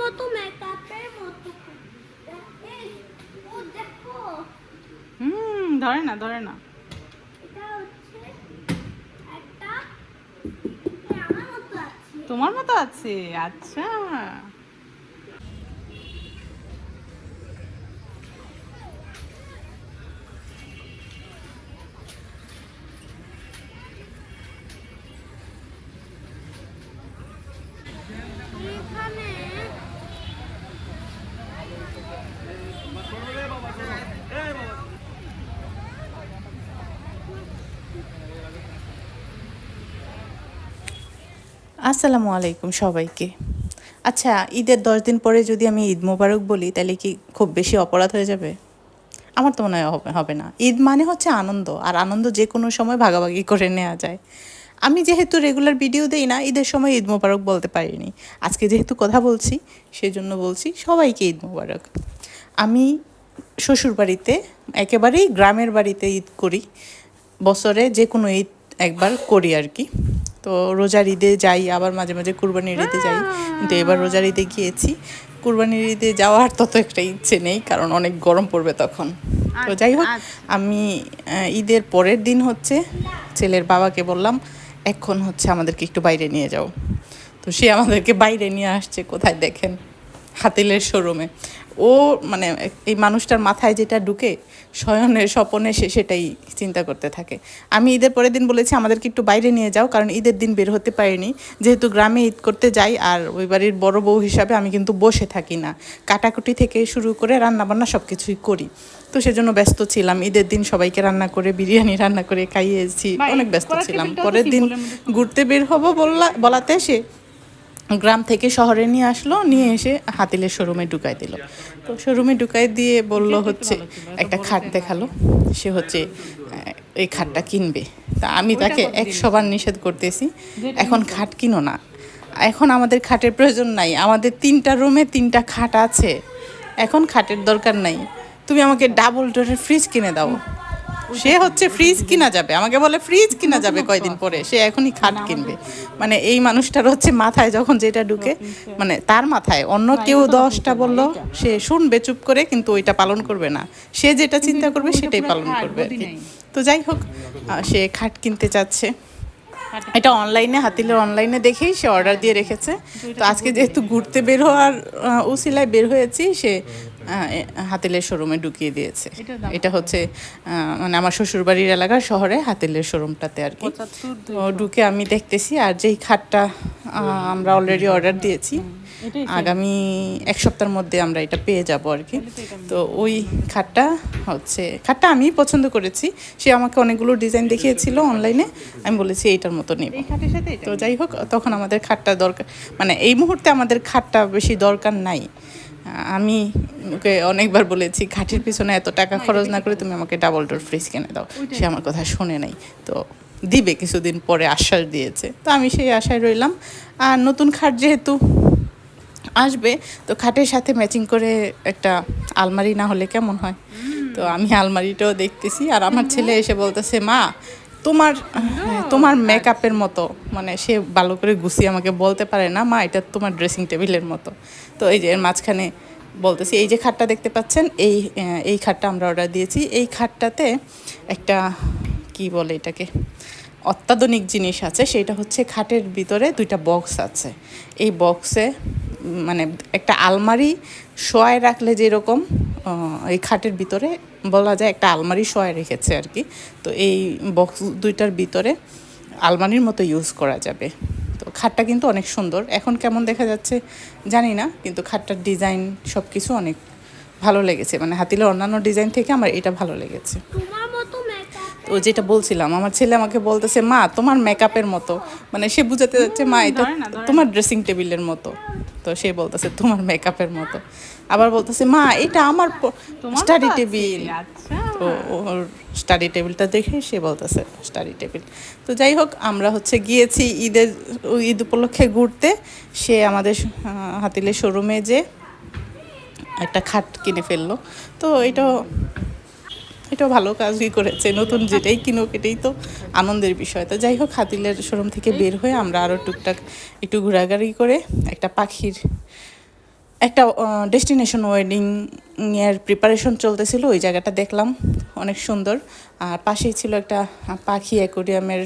মতো মেকআপের মতো ও দেখো। হুম ধরে না ধরে না। তোমার মতো আছে? আচ্ছা। আসসালামু আলাইকুম সবাইকে। আচ্ছা ঈদের দশ দিন পরে যদি আমি ঈদ মোবারক বলি, তাহলে কি খুব বেশি অপরাধ হয়ে যাবে? আমার তো মনে হয় হবে না। ঈদ মানে হচ্ছে আনন্দ, আর আনন্দ যে কোনো সময় ভাগাভাগি করে নেওয়া যায়। আমি যেহেতু রেগুলার ভিডিও দেই না, ঈদের সময় ঈদ মোবারক বলতে পারিনি। আজকে যেহেতু কথা বলছি, সেজন্য বলছি সবাইকে ঈদ মোবারক। আমি শ্বশুর বাড়িতে একেবারেই গ্রামের বাড়িতে ঈদ করি। বছরে যে কোনো ঈদ একবার করি আর কি। তো রোজার ঈদে যাই আবার মাঝে মাঝে কুরবানির ঈদে যাই। কিন্তু এবার রোজার ঈদে গিয়েছি। কুরবানির ঈদে যাওয়ার তত একটা ইচ্ছে নেই কারণ অনেক গরম পড়বে তখন। তো যাই হোক আমি ঈদের পরের দিন হচ্ছে ছেলের বাবাকে বললাম এখন হচ্ছে আমাদেরকে একটু বাইরে নিয়ে যাও। তো সে আমাদেরকে বাইরে নিয়ে আসছে কোথায় দেখেন? হাতিলের শোরুমে ও মানে এই মানুষটার মাথায় যেটা ঢুকে শয়নের স্বপনে সে সেটাই চিন্তা করতে থাকে। আমি ঈদের পরের দিন বলেছি আমাদেরকে একটু বাইরে নিয়ে যাও কারণ ঈদের দিন বের হতে পারিনি। যেহেতু গ্রামে ঈদ করতে যাই আর ওই বাড়ির বড় বউ হিসাবে আমি কিন্তু বসে থাকি না। কাটাকুটি থেকে শুরু করে রান্নাবান্না সব কিছুই করি। তো সেজন্য ব্যস্ত ছিলাম। ঈদের দিন সবাইকে রান্না করে বিরিয়ানি রান্না করে খাইয়েছি। অনেক ব্যস্ত ছিলাম। পরের দিন ঘুরতে বের হব বললা বলাতে সে গ্রাম থেকে শহরে নিয়ে আসলো নিয়ে এসে হাতিলের শোরুমে ঢুকাই দিল। তো শোরুমে ঢুকাই দিয়ে বলল হচ্ছে একটা খাট দেখাল। সে হচ্ছে এই খাটটা কিনবে। তা আমি তাকে একশো বার নিষেধ করতেছি এখন খাট কিনো না। এখন আমাদের খাটের প্রয়োজন নাই আমাদের তিনটা রুমে তিনটা খাট আছে। এখন খাটের দরকার নাই। তুমি আমাকে ডাবল ডোরের ফ্রিজ কিনে দাও। সে হচ্ছে ফ্রিজ কিনা যাবে। আমাকে বলে ফ্রিজ কিনা যাবে কয়দিন পরে। সে এখনই খাট কিনবে। মানে এই মানুষটার হচ্ছে মাথায় যখন যেটা ঢুকে মানে তার মাথায়। অন্য কেউ দশটা বলল সে শুনবে চুপ করে কিন্তু ওইটা পালন করবে না। সে যেটা চিন্তা করবে সেটাই পালন করবে। আর কি তো যাই হোক সে খাট কিনতে চাচ্ছে। এটা অনলাইনে হাতিলের অনলাইনে দেখেই সে অর্ডার দিয়ে রেখেছে। তো আজকে যেহেতু ঘুরতে বের হওয়ার উসিলায় বের হয়েছি সে হাতিলের শোরুমে ঢুকিয়ে দিয়েছে। এটা হচ্ছে মানে আমার শ্বশুরবাড়ির এলাকার শহরে হাতিলের শোরুমটাতে আর কি। ঢুকে আমি দেখতেছি আর যেই খাটটা আমরা অলরেডি অর্ডার দিয়েছি আগামী এক সপ্তাহের মধ্যে আমরা এটা পেয়ে যাব আর কি। তো ওই খাটটা হচ্ছে খাটটা আমি পছন্দ করেছি। সে আমাকে অনেকগুলো ডিজাইন দেখিয়েছিল অনলাইনে আমি বলেছি এইটার মতো নিব। তো যাই হোক তখন আমাদের খাটটা দরকার মানে এই মুহূর্তে আমাদের খাটটা বেশি দরকার নাই। আমি ওকে অনেকবার বলেছি খাটের পিছনে এত টাকা খরচ না করে তুমি আমাকে ডাবল ডোর ফ্রিজ কিনে দাও। সে আমার কথা শুনে নাই। তো দিবে কিছুদিন পরে আশ্বাস দিয়েছে। তো আমি সেই আশায় রইলাম। আর নতুন খাট যেহেতু আসবে তো খাটের সাথে ম্যাচিং করে একটা আলমারি না হলে কেমন হয়? তো আমি আলমারিটাও দেখতেছি। আর আমার ছেলে এসে বলতেছে মা তোমার হ্যাঁ, তোমার মেকআপের মতো মানে সে ভালো করে গুছিয়ে আমাকে বলতে পারে না মা এটা তোমার ড্রেসিং টেবিলের মতো। তো এই যে এর মাঝখানে বলতেছি, এই যে খাটটা দেখতে পাচ্ছেন, এই এই খাটটা আমরা অর্ডার দিয়েছি। এই খাটটাতে একটা, কি বলে এটাকে, অত্যাধুনিক জিনিস আছে, সেটা হচ্ছে খাটের ভিতরে দুইটা বক্স আছে। এই বক্সে মানে একটা আলমারি শোয়ায় রাখলে যেরকম এই খাটের ভিতরে বলা যায় একটা আলমারি শোয়ায় রেখেছে আর কি। তো এই বক্স দুইটার ভিতরে আলমারির মতো ইউজ করা যাবে। তো খাটটা কিন্তু অনেক সুন্দর। এখন কেমন দেখা যাচ্ছে জানি না কিন্তু খাটটার ডিজাইন সব কিছু অনেক ভালো লেগেছে। মানে হাতিলের অন্যান্য ডিজাইন থেকে আমার এটা ভালো লেগেছে। তোমার তো যেটা বলছিলাম আমার ছেলে আমাকে বলতেছে মা তোমার মেকআপের মতো। মানে সে বুঝাতে যাচ্ছে মা এটা তোমার ড্রেসিং টেবিলের মতো। তো সে বলতেছে তোমার মেকআপের মতো। আবার বলতেছে মা এটা আমার স্টাডি টেবিল আচ্ছা। তো ওর স্টাডি টেবিলটা দেখে সে বলতেছে স্টাডি টেবিল তো যাই হোক আমরা হচ্ছে গিয়েছি ঈদের ঈদ উপলক্ষে ঘুরতে। সে আমাদের হাতিলের শোরুমে যে একটা খাট কিনে ফেলল। তো এটাও এটাও ভালো কাজই করেছে। নতুন যেটাই কিনুক এটাই তো আনন্দের বিষয়। তো যাই হোক হাতিলের শোরুম থেকে বের হয়ে আমরা আরও টুকটাক একটু ঘোরাঘুরি করে একটা পাখির একটা ডেস্টিনেশন ওয়েডিং এর প্রিপারেশন চলতেছিল, ওই জায়গাটা দেখলাম, অনেক সুন্দর। আর পাশেই ছিল একটা পাখি অ্যাকোরিয়ামের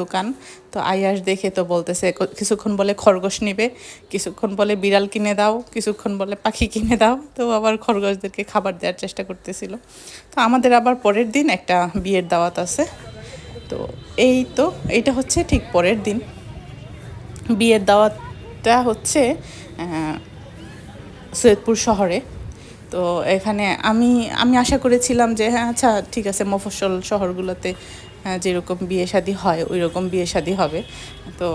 দোকান। তো আয়াস দেখে তো বলতেছে কিছুক্ষণ বলে খরগোশ নিবে, কিছুক্ষণ বলে বিড়াল কিনে দাও, কিছুক্ষণ বলে পাখি কিনে দাও। তো আবার খরগোশদেরকে খাবার দেওয়ার চেষ্টা করতেছিল। তো আমাদের আবার পরের দিন একটা বিয়ের দাওয়াত আছে। তো এই তো, এইটা হচ্ছে ঠিক পরের দিন। বিয়ের দাওয়াতটা হচ্ছে সৈয়দপুর শহরে। তো এখানে আমি আমি আশা করেছিলাম যে হ্যাঁ আচ্ছা ঠিক আছে মফস্বল শহরগুলোতে আহ, যেরকম বিয়ে শাদী হয় ওই রকম বিয়ে শাদী হবে। তো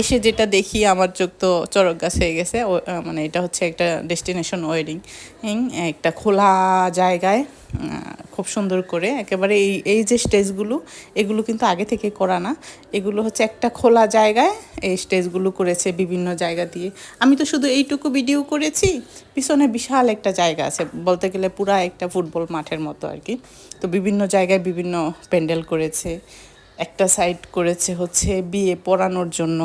এসে যেটা দেখি, আমার চোখ তো চরক গাছ হয়ে গেছে। মানে এটা হচ্ছে একটা ডেস্টিনেশন ওয়েডিং একটা খোলা জায়গায় খুব সুন্দর করে। একেবারে এই এই যে স্টেজগুলো এগুলো কিন্তু আগে থেকে করা না। এগুলো হচ্ছে একটা খোলা জায়গায়, এই স্টেজগুলো করেছে বিভিন্ন জায়গা দিয়ে। আমি তো শুধু এইটুকু ভিডিও করেছি, পিছনে বিশাল একটা জায়গা আছে, বলতে গেলে পুরা একটা ফুটবল মাঠের মতো আর কি। তো বিভিন্ন জায়গায় বিভিন্ন প্যান্ডেল করেছে। একটা সাইড করেছে হচ্ছে বিয়ে পড়ানোর জন্য।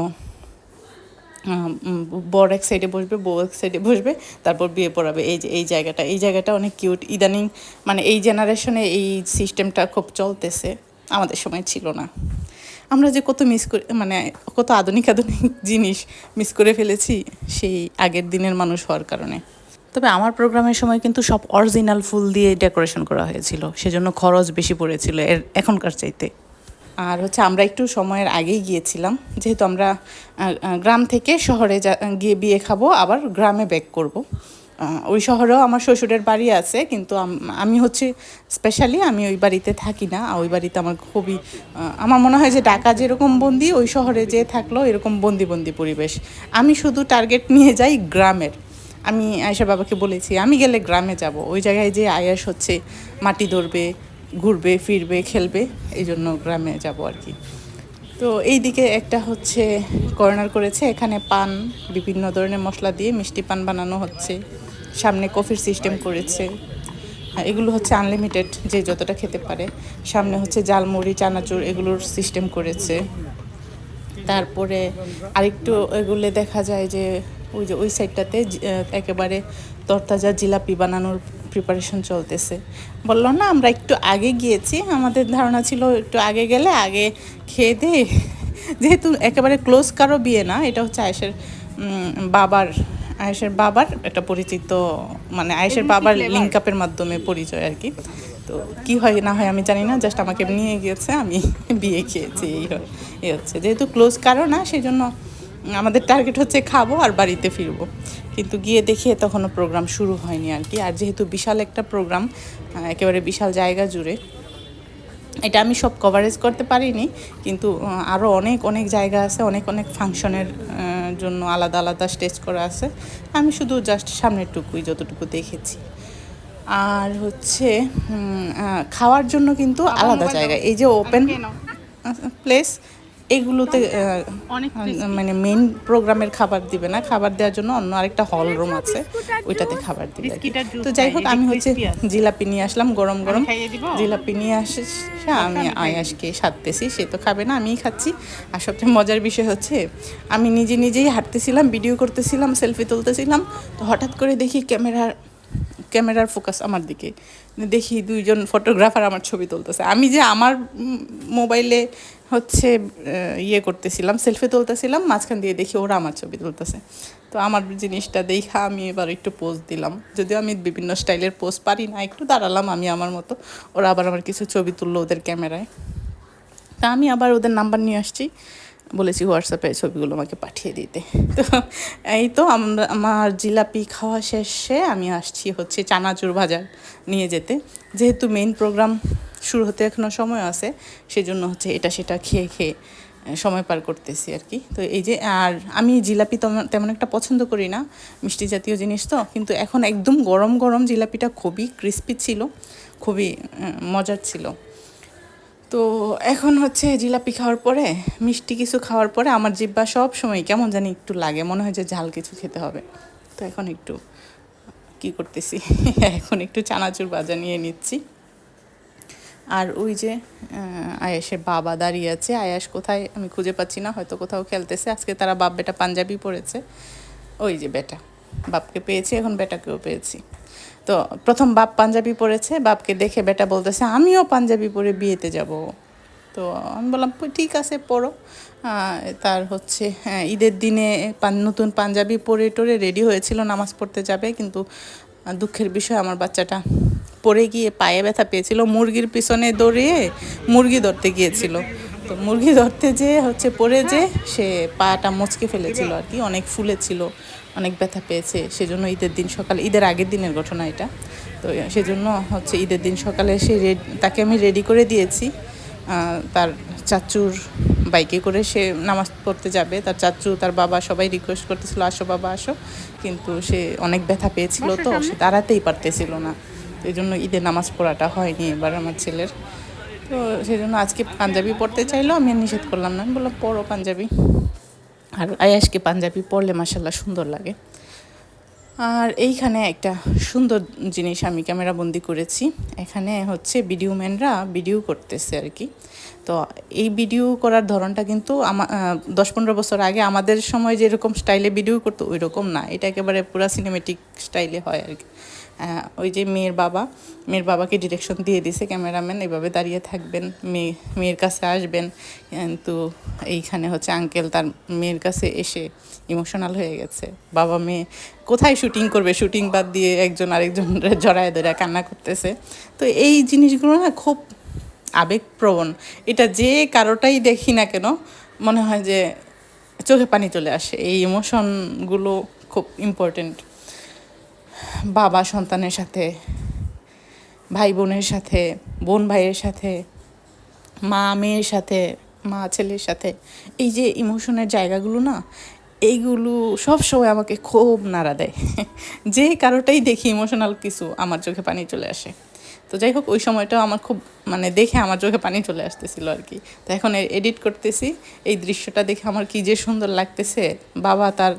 বর এক সাইডে বসবে, বউ এক সাইডে বসবে, তারপর বিয়ে পড়াবে। এই যে, এই জায়গাটা এই জায়গাটা অনেক কিউট ইদানিং মানে এই জেনারেশনে এই সিস্টেমটা খুব চলতেছে, আমাদের সময় ছিল না। আমরা যে কত মিস করে মানে কত আধুনিক আধুনিক জিনিস মিস করে ফেলেছি, সেই আগের দিনের মানুষ হওয়ার কারণে। তবে আমার প্রোগ্রামের সময় কিন্তু সব অরিজিনাল ফুল দিয়ে ডেকোরেশন করা হয়েছিল, সেজন্য খরচ বেশি পড়েছিল এর, এখনকার চাইতে। আর হচ্ছে আমরা একটু সময়ের আগেই গিয়েছিলাম। যেহেতু আমরা গ্রাম থেকে শহরে গিয়ে বিয়ে খাব, আবার গ্রামে ব্যাক করব। ওই শহরেও আমার শ্বশুরের বাড়ি আছে, কিন্তু আমি হচ্ছে স্পেশালি আমি ওই বাড়িতে থাকি না। ওই বাড়িতে আমার খুবই আমার মনে হয় যে ঢাকা যেরকম বন্দি, ওই শহরে যে থাকল এরকম বন্দি বন্দি পরিবেশ। আমি শুধু টার্গেট নিয়ে যাই গ্রামের। আমি আয়েশা বাবাকে বলেছি, আমি গেলে গ্রামে যাব। ওই জায়গায় যে আয়াস হচ্ছে মাটি ধরবে ঘুরবে, ফিরবে, খেলবে, এই জন্য গ্রামে যাব আর কি। তো এই দিকে একটা হচ্ছে কর্নার করেছে, এখানে পান, বিভিন্ন ধরনের মশলা দিয়ে মিষ্টি পান বানানো হচ্ছে। সামনে কফির সিস্টেম করেছে। এগুলো হচ্ছে আনলিমিটেড যে যতটা খেতে পারে। সামনে হচ্ছে জালমুড়ি চানাচুর, এগুলোর সিস্টেম করেছে। তারপরে আরেকটু এগুলো দেখা যায় যে, ওই যে ওই সাইডটাতে একেবারে তরতাজা জিলাপি বানানোর প্রিপারেশন চলতেছে। বলল না আমরা একটু আগে গিয়েছি। আমাদের ধারণা ছিল একটু আগে গেলে আগে খেয়ে দে। যেহেতু একেবারে ক্লোজ কারও বিয়ে না এটা হচ্ছে আয়েশের উম, বাবার আয়েশের বাবার একটা পরিচিত মানে আয়েশের বাবার লিঙ্ক আপের মাধ্যমে পরিচয় আর কি। তো কি হয় না হয় আমি জানি না জাস্ট আমাকে নিয়ে গিয়েছে আমি বিয়ে খেয়েছি এই হচ্ছে। যেহেতু ক্লোজ কারও না সেই জন্য আমাদের টার্গেট হচ্ছে খাব আর বাড়িতে ফিরবো। কিন্তু গিয়ে দেখি তখনও প্রোগ্রাম শুরু হয়নি আর কি। আর যেহেতু বিশাল একটা প্রোগ্রাম একেবারে বিশাল জায়গা জুড়ে এটা আমি সব কভারেজ করতে পারিনি কিন্তু আরও অনেক অনেক জায়গা আছে অনেক অনেক ফাংশনের জন্য আলাদা আলাদা স্টেজ করা আছে। আমি শুধু জাস্ট সামনেরটুকুই যতটুকু দেখেছি। আর হচ্ছে খাওয়ার জন্য কিন্তু আলাদা জায়গা। এই যে ওপেন প্লেস এগুলোতে মানে মেইন প্রোগ্রামের খাবার দিবে না খাবার দেওয়ার জন্য অন্য আরেকটা হল রুম আছে ওইটাতে খাবার দিবে তো যাই হোক আমি হচ্ছে জিলাপি নিয়ে আসলাম গরম গরম। জিলাপি নিয়ে আসে আমি আয়াসকে সারতেছি সে তো খাবে না আমিই খাচ্ছি। আর সবচেয়ে মজার বিষয় হচ্ছে আমি নিজে নিজেই হাঁটতেছিলাম ভিডিও করতেছিলাম সেলফি তুলতেছিলাম তো হঠাৎ করে দেখি ক্যামেরার ক্যামেরার ফোকাস আমার দিকে। দেখি দুইজন ফটোগ্রাফার আমার ছবি তুলতেছে। আমি যে আমার মোবাইলে হচ্ছে ইয়ে করতেছিলাম সেলফি তুলতেছিলাম, মাঝখান দিয়ে দেখি ওরা আমার ছবি তুলতেছে। তো আমার জিনিসটা দেখা আমি এবার একটু পোজ দিলাম। যদিও আমি বিভিন্ন স্টাইলের পোজ পারি না, একটু দাঁড়ালাম আমি আমার মতো। ওরা আবার আমার কিছু ছবি তুললো ওদের ক্যামেরায়। তা আমি আবার ওদের নাম্বার নিয়ে আসছি। বলেছি হোয়াটসঅ্যাপে ছবিগুলো আমাকে পাঠিয়ে দিতে। তো এই তো আমরা, আমার জিলাপি খাওয়া শেষে আমি আসছি হচ্ছে চানাচুর ভাজা নিয়ে যেতে। যেহেতু মেইন প্রোগ্রাম শুরু হতে এখনও সময় আছে, সেজন্য হচ্ছে এটা সেটা খেয়ে খেয়ে সময় পার করতেছি আর কি। তো এই যে, আর আমি জিলাপি তেমন একটা পছন্দ করি না, মিষ্টি জাতীয় জিনিস তো, কিন্তু এখন একদম গরম গরম জিলাপিটা খুবই ক্রিস্পি ছিল, খুবই মজার ছিল। তো এখন হচ্ছে জিলাপি খাওয়ার পরে, মিষ্টি কিছু খাওয়ার পরে আমার জিব্বা সব সময় কেমন জানি একটু লাগে, মনে হয় যে ঝাল কিছু খেতে হবে। তো এখন একটু কি করতেছি? এখন একটু চানাচুর বাজা নিয়ে নিচ্ছি। আর ওই যে আয়াসের বাবা দাঁড়িয়ে আছে। আয়াস কোথায় আমি খুঁজে পাচ্ছি না, হয়তো কোথাও খেলতেছে। আজকে তারা বাপ বেটা পাঞ্জাবি পরেছে। ওই যে বেটা, বাপকে পেয়েছি, এখন বেটাকেও পেয়েছি। তো প্রথম বাপ পাঞ্জাবি পরেছে বাপকে দেখে বেটা বলতেছে আমিও পাঞ্জাবি পরে বিয়েতে যাব। তো আমি বললাম ঠিক আছে পড়ো তার হচ্ছে হ্যাঁ, ঈদের দিনে নতুন পাঞ্জাবি পরে টরে রেডি হয়েছিল নামাজ পড়তে যাবে কিন্তু দুঃখের বিষয় আমার বাচ্চাটা পড়ে গিয়ে পায়ে ব্যথা পেয়েছিল মুরগির পিছনে দৌড়িয়ে মুরগি ধরতে গিয়েছিল। তো মুরগি ধরতে যে হচ্ছে পড়ে যে সে পাটা মচকে ফেলেছিল আর কি অনেক ফুলেছিল। অনেক ব্যথা পেয়েছে সেজন্য ঈদের দিন সকালে ঈদের আগের দিনের ঘটনা এটা। তো সেজন্য হচ্ছে ঈদের দিন সকালে সে তাকে আমি রেডি করে দিয়েছি। তার চাচুর বাইকে করে সে নামাজ পড়তে যাবে। তার চাচু তার বাবা সবাই রিকোয়েস্ট করতেছিল আসো বাবা আসো। কিন্তু সে অনেক ব্যথা পেয়েছিল তো সে দাঁড়াতেই পারতেছিল না। তো এই জন্য ঈদের নামাজ পড়াটা হয়নি এবার আমার ছেলের। তো সেই জন্য আজকে পাঞ্জাবি পড়তে চাইলো আমি নিষেধ করলাম না। আমি বললাম পড়ো পাঞ্জাবি। আর আয়াসকে পাঞ্জাবি পরলে মাসাল্লাহ সুন্দর লাগে। আর এইখানে একটা সুন্দর জিনিস আমি ক্যামেরা বন্দি করেছি। এখানে হচ্ছে ভিডিও ম্যানরা ভিডিও করতেছে আর কি। তো এই ভিডিও করার ধরনটা কিন্তু আমা আহ, দশ পনেরো বছর আগে আমাদের সময় যেরকম স্টাইলে ভিডিও করতো ওই রকম না। এটা একেবারে পুরা সিনেমেটিক স্টাইলে হয় আর কি। ওই যে মেয়ের বাবা, মেয়ের বাবাকে ডিরেকশন দিয়ে দিছে ক্যামেরাম্যান, এভাবে দাঁড়িয়ে থাকবেন, মেয়ে, মেয়ের কাছে আসবেন, কিন্তু এইখানে হচ্ছে আঙ্কেল তার মেয়ের কাছে এসে ইমোশনাল হয়ে গেছে। বাবা, মেয়ে, কোথায় শুটিং করবে? শুটিং বাদ দিয়ে একজন আরেকজন জড়ায় ধরে কান্না করতেছে। তো এই জিনিসগুলো না খুব আবেগপ্রবণ। এটা যে কারোটাই দেখি না কেন, মনে হয় যে চোখে পানি চলে আসে। এই ইমোশনগুলো খুব ইম্পর্টেন্ট বাবা সন্তানের সাথে ভাই বোনের সাথে, বোন ভাইয়ের সাথে, মা মেয়ের সাথে, মা ছেলের সাথে, এই যে ইমোশনের জায়গাগুলো না, এইগুলো সব সময় আমাকে খুব নাড়া দেয়। যে কারোটাই দেখি ইমোশনাল কিছু আমার চোখে পানি চলে আসে। তো যাই হোক, ওই সময়টাও আমার খুব মানে দেখে আমার চোখে পানি চলে আসতেছিল আর কি। তো এখন এডিট করতেছি। এই দৃশ্যটা দেখে আমার কি যে সুন্দর লাগতেছে, বাবা তার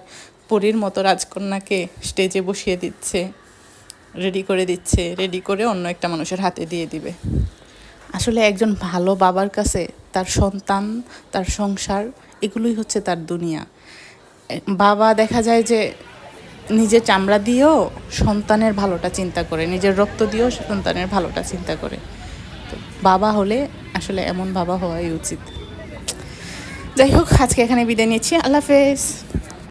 পরীর মতো রাজকন্যাকে স্টেজে বসিয়ে দিচ্ছে রেডি করে দিচ্ছে রেডি করে অন্য একটা মানুষের হাতে দিয়ে দিবে। আসলে একজন ভালো বাবার কাছে তার সন্তান, তার সংসার, এগুলোই হচ্ছে তার দুনিয়া। বাবা দেখা যায় যে নিজের চামড়া দিয়েও সন্তানের ভালোটা চিন্তা করে, নিজের রক্ত দিয়েও সন্তানের ভালোটা চিন্তা করে। তো বাবা হলে আসলে এমন বাবা হওয়াই উচিত। যাই হোক, আজকে এখানে বিদায় নিচ্ছি। আল্লাহ হাফেজ।